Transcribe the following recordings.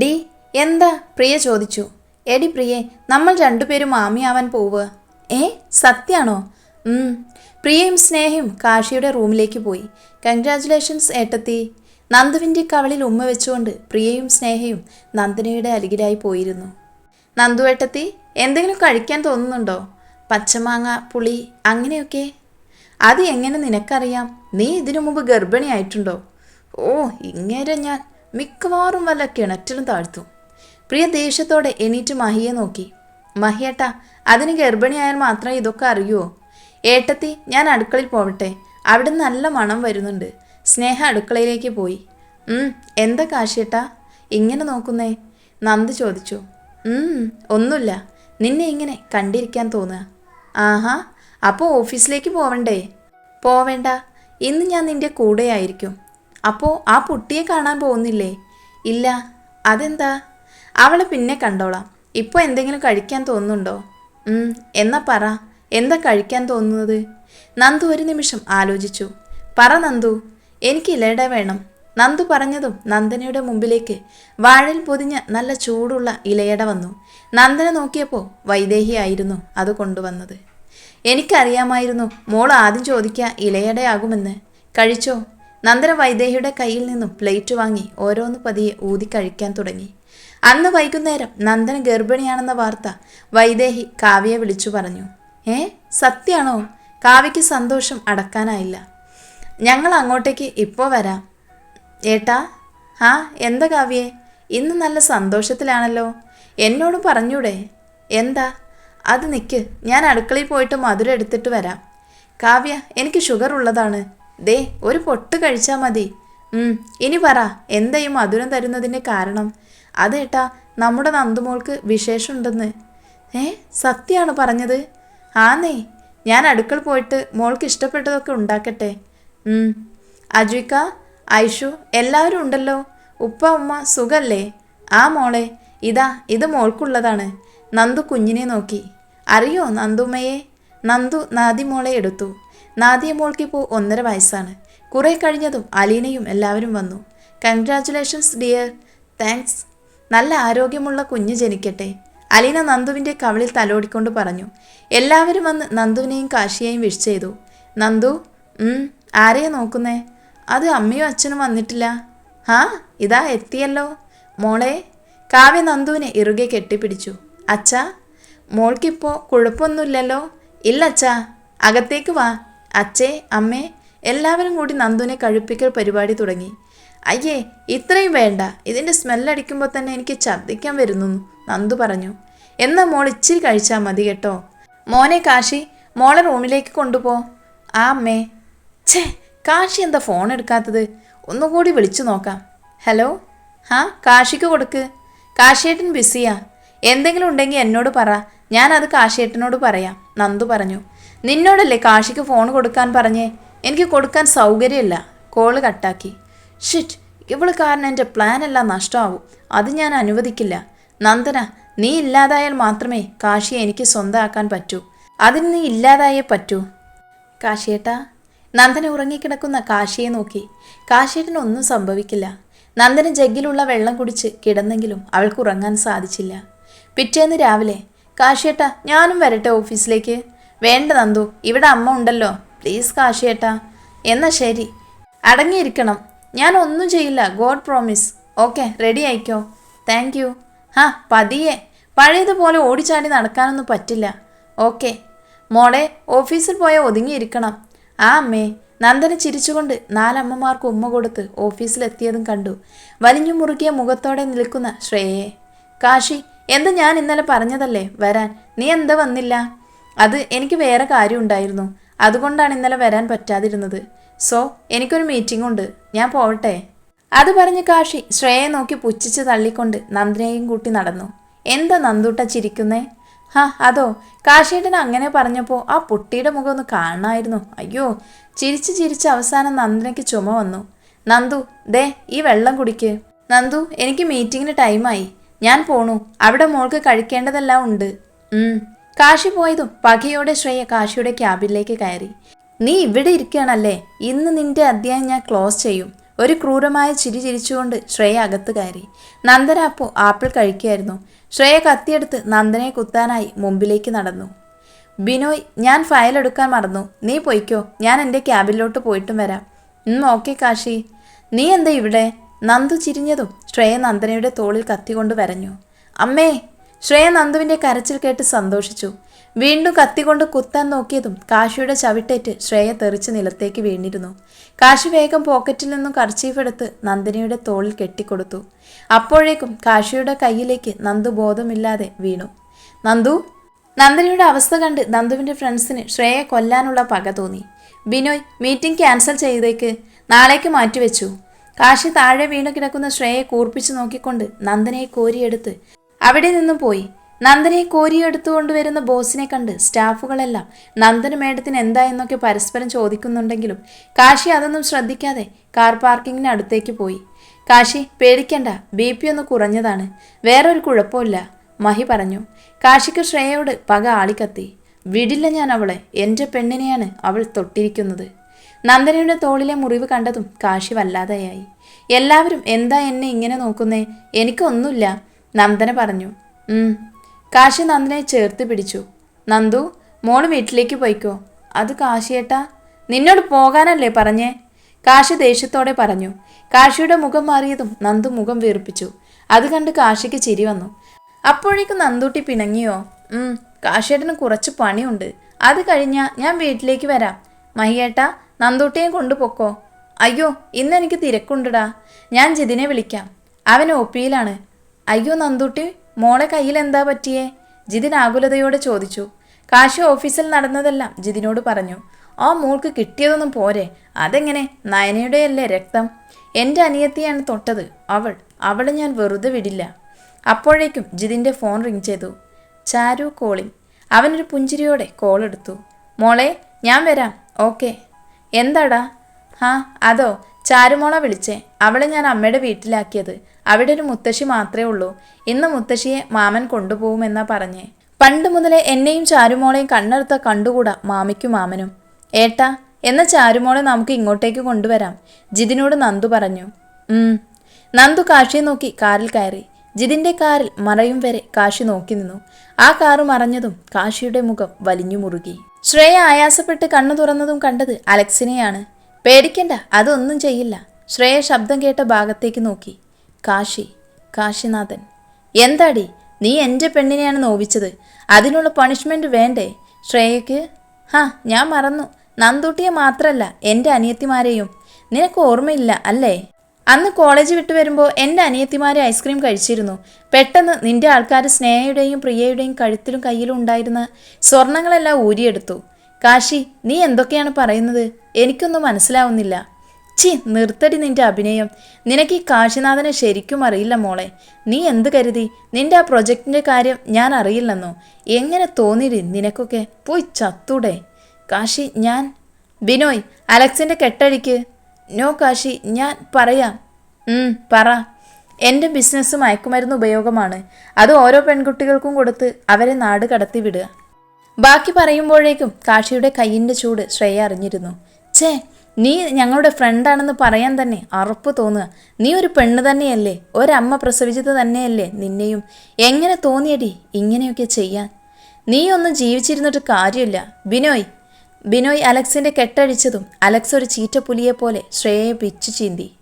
D എന്താ? പ്രിയ ചോദിച്ചു. എടി പ്രിയെ നമ്മൾ രണ്ടുപേരും മാമിയാവാൻ പോവുക. ഏ സത്യാണോ. പ്രിയയും സ്നേഹയും കാഷിയുടെ റൂമിലേക്ക് പോയി. കൺഗ്രാചുലേഷൻസ് ഏട്ടത്തി. നന്ദുവിന്റെ കവളിൽ ഉമ്മ വെച്ചുകൊണ്ട് പ്രിയയും സ്നേഹയും നന്ദനയുടെ അരികിലായി പോയിരുന്നു. നന്ദു ഏട്ടത്തി എന്തെങ്കിലും കഴിക്കാൻ തോന്നുന്നുണ്ടോ? പച്ചമാങ്ങ പുളി അങ്ങനെയൊക്കെ? അത് എങ്ങനെ നിനക്കറിയാം? നീ ഇതിനു മുമ്പ് ഗർഭിണിയായിട്ടുണ്ടോ? ഓ ഇങ്ങനെ ഞാൻ മിക്കവാറും വല്ല കിണറ്റിലും താഴ്ത്തും. പ്രിയ ദേഷ്യത്തോടെ എണീറ്റ് മഹിയെ നോക്കി. മഹിയേട്ട അതിന് ഗർഭിണിയായാൽ മാത്രമേ ഇതൊക്കെ അറിയുമോ ഏട്ടത്തി ഞാൻ അടുക്കളയിൽ പോവട്ടെ അവിടെ നല്ല മണം വരുന്നുണ്ട്. സ്നേഹ അടുക്കളയിലേക്ക് പോയി. എന്താ കാശിയേട്ടാ? ഇങ്ങനെ നോക്കുന്നേ? നന്ദ് ചോദിച്ചു. ഒന്നുമില്ല. നിന്നെ ഇങ്ങനെ കണ്ടിരിക്കാൻ തോന്നുക. ആഹാ അപ്പോൾ ഓഫീസിലേക്ക് പോവണ്ടേ? പോവേണ്ട. ഇന്ന് ഞാൻ നിന്റെ കൂടെയായിരിക്കും. അപ്പോൾ ആ പുട്ടിയെ കാണാൻ പോകുന്നില്ലേ? ഇല്ല. അതെന്താ? അവളെ പിന്നെ കണ്ടോളാം. ഇപ്പോൾ എന്തെങ്കിലും കഴിക്കാൻ തോന്നുന്നുണ്ടോ? എന്നാ പറ. എന്താ കഴിക്കാൻ തോന്നുന്നത്? നന്ദു ഒരു നിമിഷം ആലോചിച്ചു. പറ നന്ദു. എനിക്ക് ഇലയിട വേണം. നന്ദു പറഞ്ഞതും നന്ദനയുടെ മുമ്പിലേക്ക് വാഴയിൽ പൊതിഞ്ഞ നല്ല ചൂടുള്ള ഇലയട വന്നു. നന്ദന നോക്കിയപ്പോൾ വൈദേഹിയായിരുന്നു അത് കൊണ്ടുവന്നത്. എനിക്കറിയാമായിരുന്നു മോൾ ആദ്യം ചോദിക്കുക ഇലയടയാകുമെന്ന്. കഴിച്ചോ? നന്ദന വൈദേഹിയുടെ കയ്യിൽ നിന്നും പ്ലേറ്റ് വാങ്ങി ഓരോന്ന് പതിയെ ഊതി കഴിക്കാൻ തുടങ്ങി. അന്ന് വൈകുന്നേരം നന്ദന ഗർഭിണിയാണെന്ന വാർത്ത വൈദേഹി കാവ്യയെ വിളിച്ചു പറഞ്ഞു. ഏ സത്യാണോ? കാവ്യയ്ക്ക് സന്തോഷം അടക്കാനായില്ല. ഞങ്ങൾ അങ്ങോട്ടേക്ക് ഇപ്പോൾ വരാം. ഏട്ടാ ആ എന്താ കാവ്യേ? ഇന്ന് നല്ല സന്തോഷത്തിലാണല്ലോ. എന്നോട് പറഞ്ഞൂടെ? എന്താ? അത് നിൽക്ക് ഞാൻ അടുക്കളയിൽ പോയിട്ട് മധുരം എടുത്തിട്ട് വരാം. കാവ്യ എനിക്ക് ഷുഗർ ഉള്ളതാണ്. ദേ ഒരു പൊട്ട് കഴിച്ചാൽ മതി. ഇനി പറ എന്താ ഈ മധുരം തരുന്നതിന്റെ കാരണം? അതേട്ടാ നമ്മുടെ നന്ദുമോൾക്ക് വിശേഷമുണ്ടെന്ന്. ഏ സത്യമാണ് പറഞ്ഞത്. ആന്നേ ഞാൻ അടുക്കള പോയിട്ട് മോൾക്ക് ഇഷ്ടപ്പെട്ടതൊക്കെ ഉണ്ടാക്കട്ടെ. അജുക്ക ഐഷു എല്ലാവരും ഉണ്ടല്ലോ. ഉപ്പ ഉമ്മ സുഖല്ലേ? ആ മോളെ ഇതാ ഇത് മോൾക്കുള്ളതാണ്. നന്ദു കുഞ്ഞിനെ നോക്കി. അറിയോ നന്ദുമ്മയെ? നന്ദു നാദിമോളെ എടുത്തു. നാദിയ മോൾക്കിപ്പോൾ ഒന്നര വയസ്സാണ്. കുറേ കഴിഞ്ഞതും അലീനയും എല്ലാവരും വന്നു. കൺഗ്രാറ്റുലേഷൻസ് ഡിയർ താങ്ക്സ് നല്ല ആരോഗ്യമുള്ള കുഞ്ഞ് ജനിക്കട്ടെ. അലീന നന്ദുവിന്റെ കവളിൽ തലോടിക്കൊണ്ട് പറഞ്ഞു. എല്ലാവരും വന്ന് നന്ദുവിനെയും കാശിയെയും വിഷ് ചെയ്തു. നന്ദു ആരെയാ നോക്കുന്നേ? അത് അമ്മയും അച്ഛനും വന്നിട്ടില്ല? ആ ഇതാ എത്തിയല്ലോ. മോളെ. കാവ്യ നന്ദുവിനെ ഇറുകെ കെട്ടിപ്പിടിച്ചു. അച്ഛാ മോൾക്കിപ്പോൾ കുഴപ്പമൊന്നുമില്ലല്ലോ? ഇല്ല അച്ഛാ. അകത്തേക്ക് വാ. അച്ഛേ അമ്മേ എല്ലാവരും കൂടി നന്ദുവിനെ കഴിപ്പിക്കൽ പരിപാടി തുടങ്ങി. അയ്യേ ഇത്രയും വേണ്ട. ഇതിന്റെ സ്മെല്ലടിക്കുമ്പോൾ തന്നെ എനിക്ക് ഛർദ്ദിക്കാൻ വരുന്നു നന്ദു പറഞ്ഞു. എന്നാ മോൾ ഇച്ചിരി കഴിച്ചാൽ മതി കേട്ടോ. മോനെ കാശി മോളെ റൂമിലേക്ക് കൊണ്ടുപോ. ആ അമ്മേ. ഛേ കാശി എന്താ ഫോൺ എടുക്കാത്തത്? ഒന്നുകൂടി വിളിച്ചു നോക്കാം. ഹലോ? ആ കാശിക്ക് കൊടുക്ക്. കാശിയേട്ടൻ ബിസിയാ എന്തെങ്കിലും ഉണ്ടെങ്കിൽ എന്നോട് പറ. ഞാനത് കാശിയേട്ടനോട് പറയാം നന്ദു പറഞ്ഞു. നിന്നോടല്ലേ കാശിക്ക് ഫോൺ കൊടുക്കാൻ പറഞ്ഞേ? എനിക്ക് കൊടുക്കാൻ സൗകര്യമില്ല. കോൾ കട്ടാക്കി ഷിറ്റ് ഇവൾ കാരണം എന്റെ പ്ലാൻ എല്ലാം നഷ്ടമാവും. അത് ഞാൻ അനുവദിക്കില്ല. നന്ദന നീ ഇല്ലാതായാൽ മാത്രമേ കാശിയെ എനിക്ക് സ്വന്തമാക്കാൻ പറ്റൂ. അതിന് നീ ഇല്ലാതായേ പറ്റൂ. കാശിയേട്ടാ നന്ദന ഉറങ്ങിക്കിടക്കുന്ന കാശിയെ നോക്കി. കാശിയേട്ടന് ഒന്നും സംഭവിക്കില്ല. നന്ദന ജഗ്ഗിലുള്ള വെള്ളം കുടിച്ച് കിടന്നെങ്കിലും അവൾക്ക് ഉറങ്ങാൻ സാധിച്ചില്ല. പിറ്റേന്ന് രാവിലെ കാശിയേട്ടാ ഞാനും വരട്ടെ ഓഫീസിലേക്ക്? വേണ്ട നന്ദു ഇവിടെ അമ്മ ഉണ്ടല്ലോ. പ്ലീസ് കാശിയേട്ടാ. എന്നാ ശരി. അടങ്ങിയിരിക്കണം. ഞാൻ ഒന്നും ചെയ്യില്ല. ഗോഡ് പ്രോമിസ് ഓക്കെ റെഡി ആയിക്കോ. താങ്ക് യു ആ പതിയെ. പഴയതുപോലെ ഓടിച്ചാടി നടക്കാനൊന്നും പറ്റില്ല. ഓക്കെ മോളെ ഓഫീസിൽ പോയ ഒതുങ്ങിയിരിക്കണം. ആ അമ്മേ നന്ദന ചിരിച്ചുകൊണ്ട് നാലമ്മമാർക്ക് ഉമ്മ കൊടുത്ത് ഓഫീസിലെത്തിയതും കണ്ടു. വലിഞ്ഞു മുറുകിയ മുഖത്തോടെ നിൽക്കുന്ന ശ്രേയയെ. കാശി എന്താ ഞാൻ ഇന്നലെ പറഞ്ഞതല്ലേ? വരാൻ. നീ എന്താ വന്നില്ല? അത് എനിക്ക് വേറെ കാര്യം ഉണ്ടായിരുന്നു. അതുകൊണ്ടാണ് ഇന്നലെ വരാൻ പറ്റാതിരുന്നത്. സോ എനിക്കൊരു മീറ്റിംഗ് ഉണ്ട്. ഞാൻ പോവട്ടെ. അത് പറഞ്ഞ് കാശി ശ്രേയെ നോക്കി പുച്ഛിച്ച് തള്ളിക്കൊണ്ട് നന്ദിനെയും കൂട്ടി നടന്നു. എന്താ നന്ദൂട്ട ചിരിക്കുന്നേ? ഹാ അതോ? കാശിയേട്ടൻ അങ്ങനെ പറഞ്ഞപ്പോൾ ആ പുട്ടിയുടെ മുഖം ഒന്ന് കാണായിരുന്നു. അയ്യോ ചിരിച്ച് ചിരിച്ച് അവസാനം നന്ദനയ്ക്ക് ചുമ വന്നു. നന്ദു ദേ ഈ വെള്ളം കുടിക്ക്. നന്ദു എനിക്ക് മീറ്റിങ്ങിന് ടൈമായി ഞാൻ പോണു. അവിടെ മോൾക്ക് കഴിക്കേണ്ടതെല്ലാം ഉണ്ട്. കാശി പോയതും പകയോടെ ശ്രേയ കാശിയുടെ ക്യാബിനിലേക്ക് കയറി. നീ ഇവിടെ ഇരിക്കുകയാണല്ലേ? ഇന്ന് നിന്റെ അധ്യായം ഞാൻ ക്ലോസ് ചെയ്യും. ഒരു ക്രൂരമായ ചിരി ചിരിച്ചുകൊണ്ട് ശ്രേയ അകത്ത് കയറി. നന്ദന അപ്പോൾ ആപ്പിൾ കഴിക്കുകയായിരുന്നു. ശ്രേയ കത്തിയെടുത്ത് നന്ദനെ കുത്താനായി മുമ്പിലേക്ക് നടന്നു. ബിനോയ് ഞാൻ ഫയൽ എടുക്കാൻ മറന്നു. നീ പൊയ്ക്കോ. ഞാൻ എന്റെ ക്യാബിലോട്ട് പോയിട്ടും വരാം. ഉം ഓക്കെ കാശി. നീ എന്താ ഇവിടെ? നന്ദു ചിരിഞ്ഞതും ശ്രേയ നന്ദനയുടെ തോളിൽ കത്തികൊണ്ട് വരഞ്ഞു. അമ്മേ ശ്രേയ നന്ദുവിന്റെ കരച്ചിൽ കേട്ട് സന്തോഷിച്ചു. വീണ്ടും കത്തികൊണ്ട് കുത്താൻ നോക്കിയതും കാശിയുടെ ചവിട്ടേറ്റ് ശ്രേയ തെറിച്ച് നിലത്തേക്ക് വീണിരുന്നു. കാശി വേഗം പോക്കറ്റിൽ നിന്നും കർച്ചീഫ് എടുത്ത് നന്ദിനിയുടെ തോളിൽ കെട്ടിക്കൊടുത്തു. അപ്പോഴേക്കും കാശിയുടെ കയ്യിലേക്ക് നന്ദു ബോധമില്ലാതെ വീണു. നന്ദു? നന്ദിനിയുടെ അവസ്ഥ കണ്ട് നന്ദുവിന്റെ ഫ്രണ്ട്സിന് ശ്രേയെ കൊല്ലാനുള്ള പക തോന്നി. ബിനോയ് മീറ്റിംഗ് ക്യാൻസൽ ചെയ്തേക്ക്. നാളേക്ക് മാറ്റിവെച്ചു. കാശി താഴെ വീണു കിടക്കുന്ന ശ്രേയെ കൂർപ്പിച്ചു നോക്കിക്കൊണ്ട് നന്ദനയെ കോരിയെടുത്ത് അവിടെ നിന്നും പോയി. നന്ദനയെ കോരിയെടുത്തുകൊണ്ടുവരുന്ന ബോസിനെ കണ്ട് സ്റ്റാഫുകളെല്ലാം നന്ദന മേഡത്തിന് എന്താ എന്നൊക്കെ പരസ്പരം ചോദിക്കുന്നുണ്ടെങ്കിലും കാശി അതൊന്നും ശ്രദ്ധിക്കാതെ കാർ പാർക്കിങ്ങിന് അടുത്തേക്ക് പോയി. കാശി പേടിക്കണ്ട ബി പി ഒന്ന് കുറഞ്ഞതാണ്. വേറൊരു കുഴപ്പമില്ല മഹി പറഞ്ഞു. കാശിക്ക് ശ്രേയയോട് പക ആളിക്കത്തി. വിടില്ല ഞാൻ അവളെ എന്റെ പെണ്ണിനെയാണ് അവൾ തൊട്ടിരിക്കുന്നത്. നന്ദനയുടെ തോളിലെ മുറിവ് കണ്ടതും കാശി വല്ലാതെയായി. എല്ലാവരും എന്താ എന്നെ ഇങ്ങനെ നോക്കുന്നേ? എനിക്കൊന്നുമില്ല. നന്ദന പറഞ്ഞു. കാശി നന്ദനെ ചേർത്ത് പിടിച്ചു. നന്ദു മോൾ വീട്ടിലേക്ക് പോയിക്കോ. അത് കാശിയേട്ടാ നിന്നോട് പോകാനല്ലേ പറഞ്ഞേ? കാശി ദേഷ്യത്തോടെ പറഞ്ഞു. കാശിയുടെ മുഖം മാറിയതും നന്ദു മുഖം വീർപ്പിച്ചു. അത് കണ്ട് കാശിക്ക് ചിരി വന്നു. അപ്പോഴേക്കും നന്ദൂട്ടി പിണങ്ങിയോ? ഉം കാശിയേട്ടന് കുറച്ച് പണിയുണ്ട്. അത് കഴിഞ്ഞാൽ ഞാൻ വീട്ടിലേക്ക് വരാം. മഹിയേട്ടാ നന്ദൂട്ടിയെ കൊണ്ടുപോക്കോ. അയ്യോ ഇന്നെനിക്ക് തിരക്കുണ്ടടാ. ഞാൻ ജിതിനെ വിളിക്കാം. അവൻ ഒ പിയിലാണ് അയ്യോ നന്ദുട്ടി മോളെ കയ്യിൽ എന്താ പറ്റിയേ? ജിതിൻ ആകുലതയോടെ ചോദിച്ചു. കാശി ഓഫീസിൽ നടന്നതെല്ലാം ജിതിനോട് പറഞ്ഞു. ആ മോൾക്ക് കിട്ടിയതൊന്നും പോരെ? അതെങ്ങനെ? നയനയുടെയല്ലേ രക്തം? എന്റെ അനിയത്തിയാണ് തൊട്ടത്. അവൾ അവളെ ഞാൻ വെറുതെ വിടില്ല. അപ്പോഴേക്കും ജിതിന്റെ ഫോൺ റിങ് ചെയ്തു. ചാരു കോളിംഗ്. അവനൊരു പുഞ്ചിരിയോടെ കോൾ എടുത്തു. മോളെ ഞാൻ വരാം. ഓക്കെ. എന്താടാ? ഹാ അതോ ചാരുമോള വിളിച്ചേ? അവളെ ഞാൻ അമ്മയുടെ വീട്ടിലാക്കിയത്. അവിടെ ഒരു മുത്തശ്ശി മാത്രമേ ഉള്ളൂ. ഇന്ന് മുത്തശ്ശിയെ മാമൻ കൊണ്ടുപോകുമെന്നാ പറഞ്ഞേ. പണ്ട് മുതലേ എന്നെയും ചാരുമോളെയും കണ്ണെടുത്ത കണ്ടുകൂടാ മാമിക്കും മാമനും. ഏട്ടാ എന്ന ചാരുമോളെ നമുക്ക് ഇങ്ങോട്ടേക്ക് കൊണ്ടുവരാം. ജിതിനോട് നന്ദു പറഞ്ഞു. നന്ദു കാശിയെ നോക്കി കാറിൽ കയറി. ജിതിന്റെ കാറിൽ മറയും വരെ കാശി നോക്കി നിന്നു. ആ കാറ് മറഞ്ഞതും കാശിയുടെ മുഖം വലിഞ്ഞു മുറുകി. ശ്രേയ ആയാസപ്പെട്ട് കണ്ണു തുറന്നതും കണ്ടത് അലക്സിനെയാണ്. പേടിക്കണ്ട അതൊന്നും ചെയ്യില്ല. ശ്രേയ ശബ്ദം കേട്ട ഭാഗത്തേക്ക് നോക്കി. കാശി കാശിനാഥൻ. എന്താടി നീ എന്റെ പെണ്ണിനെയാണ് നോവിച്ചത്? അതിനുള്ള പണിഷ്മെന്റ് വേണ്ടേ? ശ്രേയക്ക് ഹാ ഞാൻ മറന്നു. നന്ദൂട്ടിയെ മാത്രല്ല എന്റെ അനിയത്തിമാരെയും. നിനക്ക് ഓർമ്മയില്ല അല്ലേ? അന്ന് കോളേജ് വിട്ടു വരുമ്പോൾ എന്റെ അനിയത്തിമാരെ ഐസ്ക്രീം കഴിച്ചിരുന്നു. പെട്ടെന്ന് നിന്റെ ആൾക്കാർ സ്നേഹയുടെയും പ്രിയയുടെയും കഴുത്തിലും കയ്യിലും ഉണ്ടായിരുന്ന സ്വർണങ്ങളെല്ലാം ഊരിയെടുത്തു. കാശി നീ എന്തൊക്കെയാണ് പറയുന്നത്? എനിക്കൊന്നും മനസ്സിലാവുന്നില്ല. ചി നിർത്തടി നിന്റെ അഭിനയം. നിനക്ക് ഈ കാശിനാഥനെ ശരിക്കും അറിയില്ല മോളെ. നീ എന്ത് കരുതി? നിന്റെ ആ പ്രൊജക്റ്റിന്റെ കാര്യം ഞാൻ അറിയില്ലെന്നോ? എങ്ങനെ തോന്നിരി നിനക്കൊക്കെ? പോയി ചത്തൂടെ. കാശി ഞാൻ ബിനോയ് അലക്സിന്റെ കെട്ടഴിക്ക്. നോ കാശി ഞാൻ പറയാ. പറ. എന്റെ ബിസിനസ് മയക്കുമരുന്ന് ഉപയോഗമാണ്. അത് ഓരോ പെൺകുട്ടികൾക്കും കൊടുത്ത് അവരെ നാട് കടത്തി വിടുക. ബാക്കി പറയുമ്പോഴേക്കും കാശിയുടെ കയ്യിന്റെ ചൂട് ശ്രേയ അറിഞ്ഞിരുന്നു. ഛേ നീ ഞങ്ങളുടെ ഫ്രണ്ടാണെന്ന് പറയാൻ തന്നെ അറപ്പ് തോന്നുക. നീ ഒരു പെണ്ണ് തന്നെയല്ലേ? ഒരമ്മ പ്രസവിച്ചത് തന്നെയല്ലേ നിന്നെയും? എങ്ങനെ തോന്നിയടി ഇങ്ങനെയൊക്കെ ചെയ്യാൻ? നീ ഒന്ന് ജീവിച്ചിരുന്നിട്ട് കാര്യമില്ല. ബിനോയ് ബിനോയ് അലക്സിന്റെ കെട്ടഴിച്ചതും അലക്സ് ഒരു ചീറ്റപ്പുലിയെ പോലെ ശ്രേയയെ പിച്ചു ചീന്തി.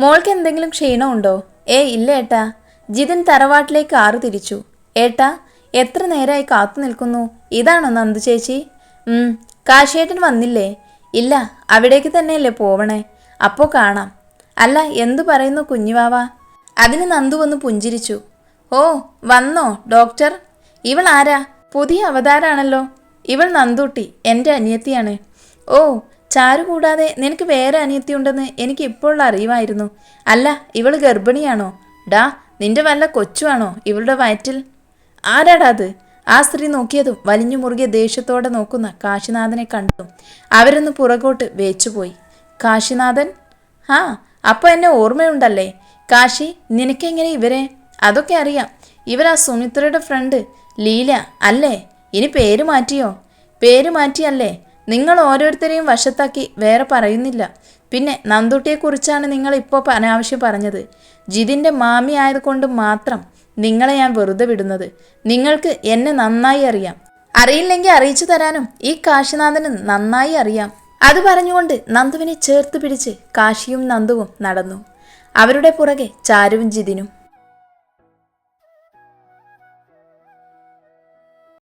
മോൾക്ക് എന്തെങ്കിലും ക്ഷീണമുണ്ടോ ഏ ഇല്ല ഏട്ടാ. ജിതിൻ തറവാട്ടിലേക്ക് ആറ് തിരിച്ചു. ഏട്ടാ എത്ര നേരമായി കാത്തു നിൽക്കുന്നു? ഇതാണോ നന്ദു ചേച്ചി? ഉം കാശിയേട്ടൻ വന്നില്ലേ? ഇല്ല അവിടേക്ക് തന്നെയല്ലേ പോവണേ? അപ്പോ കാണാം. അല്ല എന്തു പറയുന്നു കുഞ്ഞുവാവ? അതിന് നന്ദു വന്ന് പുഞ്ചിരിച്ചു. ഓ വന്നോ ഡോക്ടർ? ഇവൾ ആരാ? പുതിയ അവതാരാണല്ലോ. ഇവൾ നന്ദൂട്ടി എന്റെ അനിയത്തിയാണ്. ഓ ചാരു കൂടാതെ നിനക്ക് വേറെ അനിയത്തി ഉണ്ടെന്ന് എനിക്ക് ഇപ്പോൾ അറിയുമായിരുന്നു അല്ല ഇവൾ ഗർഭിണിയാണോ? ഡാ നിന്റെ വല്ല കൊച്ചുവാണോ ഇവളുടെ വയറ്റിൽ? ആരാടാ അത്? ആ സ്ത്രീ നോക്കിയതും വലിഞ്ഞു മുറുകിയ ദേഷ്യത്തോടെ നോക്കുന്ന കാശിനാഥനെ കണ്ടതും അവരൊന്ന് പുറകോട്ട് വേച്ചുപോയി. കാശിനാഥൻ? ആ അപ്പോൾ എന്നെ ഓർമ്മയുണ്ടല്ലേ? കാശി നിനക്കെങ്ങനെ ഇവരെ? അതൊക്കെ അറിയാം. ഇവരാ സുമിത്രയുടെ ഫ്രണ്ട് ലീല അല്ലേ? ഇനി പേര് മാറ്റിയോ? പേര് മാറ്റിയല്ലേ. നിങ്ങൾ ഓരോരുത്തരെയും വശത്താക്കി വേറെ പറയുന്നില്ല. പിന്നെ നന്ദുട്ടിയെക്കുറിച്ചാണ് നിങ്ങൾ ഇപ്പോൾ അനാവശ്യം പറഞ്ഞത്. ജിതിന്റെ മാമി ആയതുകൊണ്ട് മാത്രം നിങ്ങളെ ഞാൻ വെറുതെ വിടുന്നത്. നിങ്ങൾക്ക് എന്നെ നന്നായി അറിയാം. അറിയില്ലെങ്കിൽ അറിയിച്ചു തരാനും ഈ കാശിനാഥന് നന്നായി അറിയാം. അത് പറഞ്ഞുകൊണ്ട് നന്ദുവിനെ ചേർത്ത് പിടിച്ച് കാശിയും നന്ദുവും നടന്നു. അവരുടെ പുറകെ ചാരുവും ജിതിനും